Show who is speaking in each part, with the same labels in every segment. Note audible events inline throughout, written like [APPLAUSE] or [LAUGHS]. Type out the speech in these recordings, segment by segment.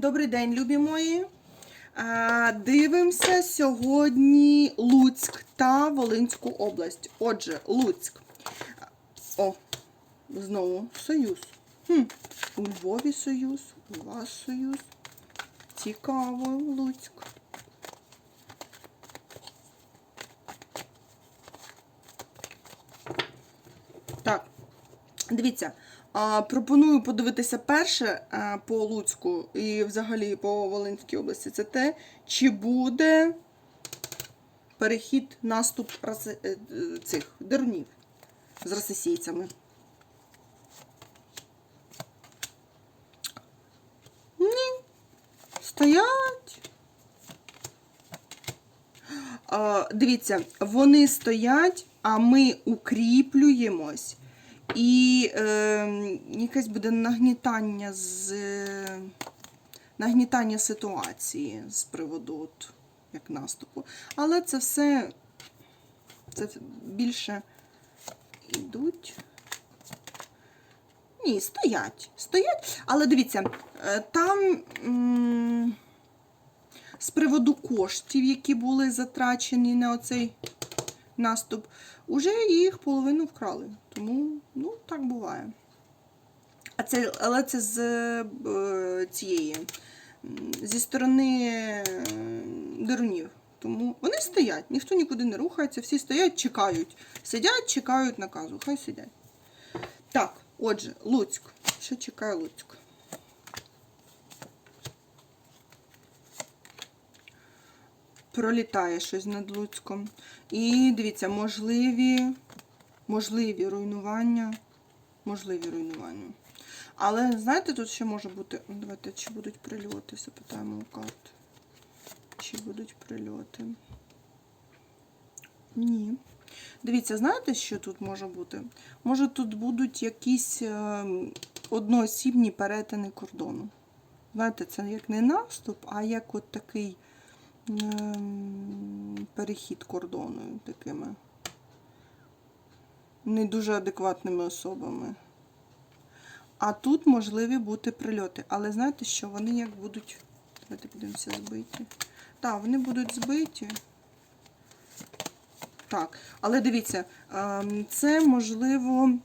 Speaker 1: Добрий день, любі мої. Дивимося сьогодні Луцьк та Волинську область. Отже, Луцьк. О, знову Союз. Хм. У Львові Союз, у вас Союз. Цікаво, Луцьк. Дивіться, пропоную подивитися перше по Луцьку і взагалі по Волинській області. Це те, чи буде перехід наступ е, е, цих дерунів з російцями. Ні. Стоять. Дивіться, вони стоять, а ми укріплюємось. І е, якесь буде нагнітання з нагнітання ситуації з приводу от, як наступу. Але це все це більше йдуть. Ні, стоять. Стоять. Але дивіться, е, там з приводу коштів, які були затрачені на оцей наступ, уже їх половину вкрали. Тому, ну, так буває. А це, але це з е, цієї, зі сторони е, дерунів. Тому вони стоять, ніхто нікуди не рухається, всі стоять, чекають. Сидять, чекають наказу. Хай сидять. Так, отже, Луцьк. Що чекає Луцьк? Пролітає щось над Луцьком. І дивіться, можливі, можливі руйнування. Можливі руйнування. Але знаєте, тут ще може бути. Давайте, чи будуть прильоти, запитаємо у карт. Чи будуть прильоти? Ні. Дивіться, знаєте, що тут може бути? Може, тут будуть якісь е, одноосібні перетини кордону. Знаєте, це як не наступ, а як от такий перехід кордону такими не дуже адекватними особами. А тут можливі бути прильоти. Але знаєте що? Вони як будуть. Давайте подивимося, збиті. Так, вони будуть збиті. Так, але дивіться, ем, це можливо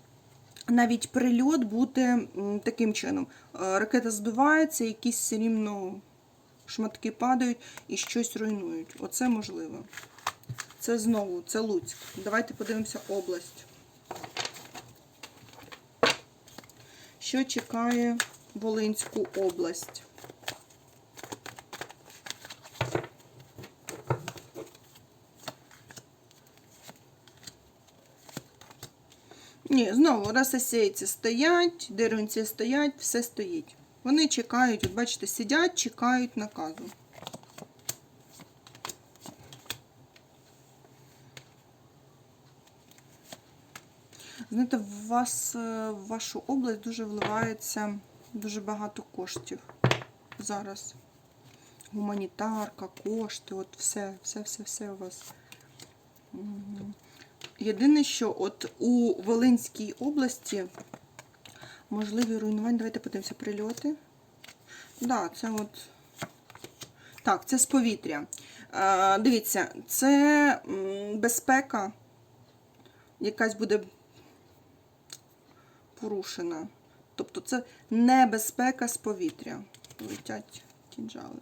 Speaker 1: навіть прильот буде таким чином. Е, Ракета збивається, якісь все рівно шматки падають і щось руйнують. Оце можливо. Це знову, це Луцьк. Давайте подивимося область. Що чекає Волинську область? Ні, знову рососейці стоять, дерунці стоять, все стоїть. Вони чекають, от бачите, сидять, чекають наказу. Знаєте, в вас е, в вашу область дуже вливається дуже багато коштів зараз. Гуманітарка, кошти, от все, все, все, все у вас. Єдине, що от у Волинській області можливі руйнування. Давайте подивимося прильоти. Да, це от. Так, це з повітря. Е, дивіться, це безпека, якась буде порушена. Тобто це небезпека з повітря. Летять кінжали.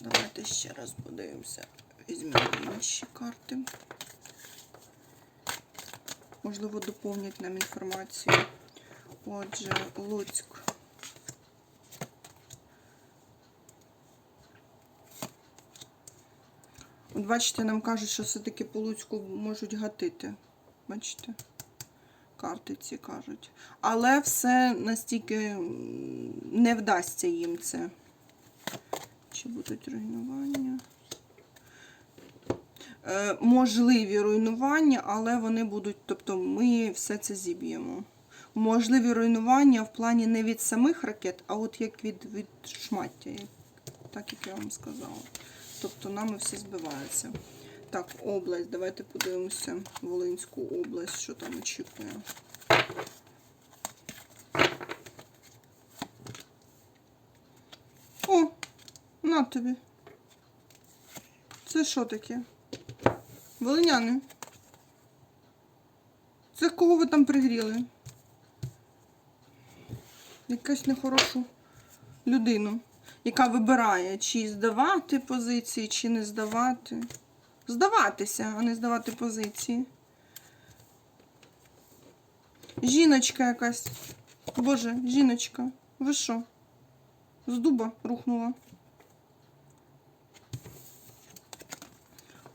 Speaker 1: Давайте ще раз подивимося. Візьмемо інші карти. Можливо, доповнять нам інформацію. Отже, Луцьк. От бачите, нам кажуть, що все-таки по Луцьку можуть гатити. Бачите? Карти ці кажуть. Але все настільки не вдасться їм це. Чи будуть руйнування? Е, можливі руйнування, але вони будуть, тобто ми все це зіб'ємо. Можливі руйнування в плані не від самих ракет, а от як від від шмаття, так як я вам сказала. Тобто нами все збивається. Так, область. Давайте подивимося Волинську область, що там очікує. О, на тобі. Це що таке? Волиняни. Це кого ви там пригріли? Якась нехорошу людину, яка вибирає, чи здавати позиції, чи не здавати. Здаватися, а не здавати позиції. Жіночка якась. Боже, жіночка. Ви що? З дуба рухнула.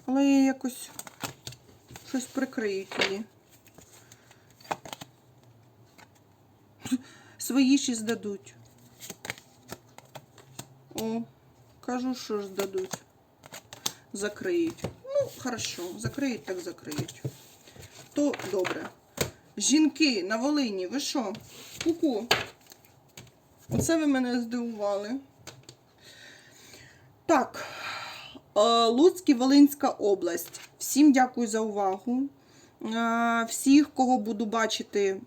Speaker 1: Але її якось щось прикриють її. [LAUGHS] Свої і здадуть. О, кажу, що ж здадуть. Закриють. Ну, хорошо, закриють, так закриють. То добре. Жінки на Волині, ви що? Ку-ку. Оце ви мене здивували. Так. Е, Луцьк і Волинська область. Всім дякую за увагу. Е, Всіх, кого буду бачити,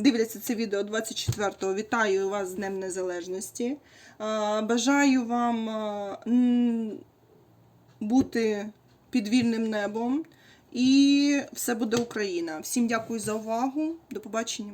Speaker 1: дивляться це відео 24-го. Вітаю вас з Днем Незалежності. Е, Бажаю вам бути під вільним небом. І все буде Україна. Всім дякую за увагу. До побачення.